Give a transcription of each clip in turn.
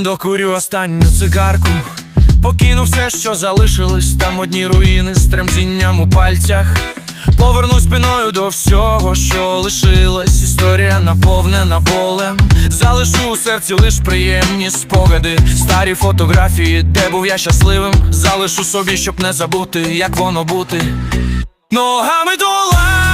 докурю останню цигарку. Покину все, що залишилось, там одні руїни з тремтінням у пальцях. Поверну спиною до всього, що лишилось. Історія наповнена болем. Залишу у серці лиш приємні спогади. Старі фотографії, де був я щасливим. Залишу собі, щоб не забути, як воно бути. Ногами долаю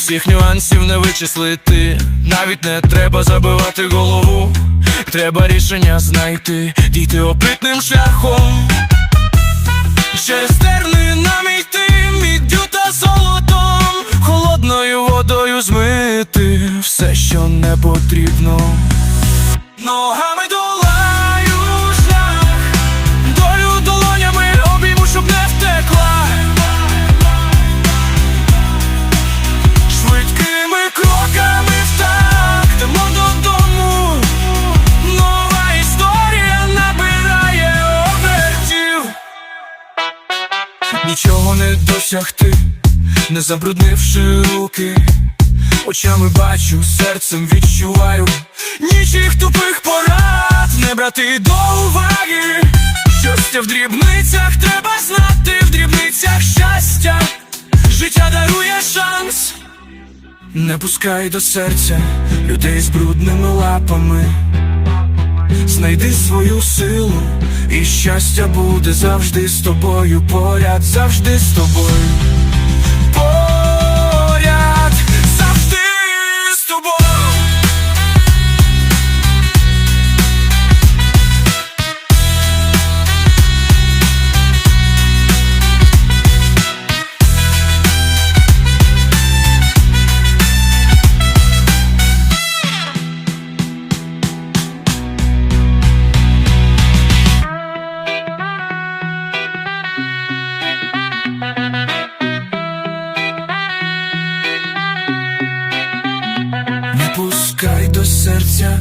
Всіх нюансів не вичислити, навіть не треба забивати голову. Треба рішення знайти, дійти опитним шляхом. Через терни нам йти, міддю та золотом, холодною водою змити все, що не потрібно. Нічого не досягти, не забруднивши руки. Очами бачу, серцем відчуваю. Нічих тупих порад не брати до уваги. Щастя в дрібницях треба знати, в дрібницях щастя. Життя дарує шанс. Не пускай до серця людей з брудними лапами Знайди свою силу, і щастя буде завжди з тобою, поряд, завжди з тобою. Пускай до серця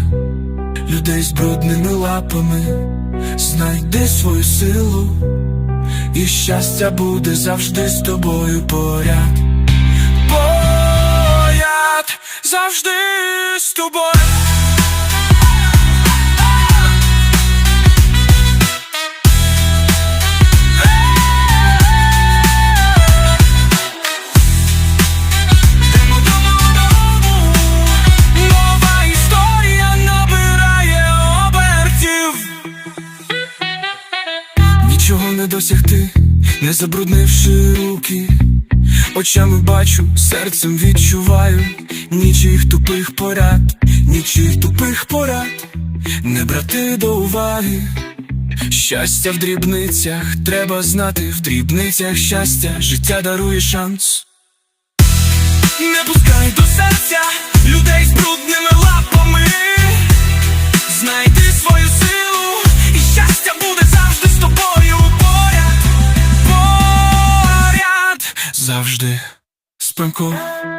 людей з брудними лапами, знайди свою силу, і щастя буде завжди з тобою поряд. Поряд завжди з тобою. Нічого не досягти, не забруднивши руки. Очами бачу, серцем відчуваю Нічих тупих порад, нічих тупих порад Не брати до уваги Щастя в дрібницях треба знати, в дрібницях щастя, життя дарує шанс. Не пускай до серця Поряд, поряд, завжди з пемком.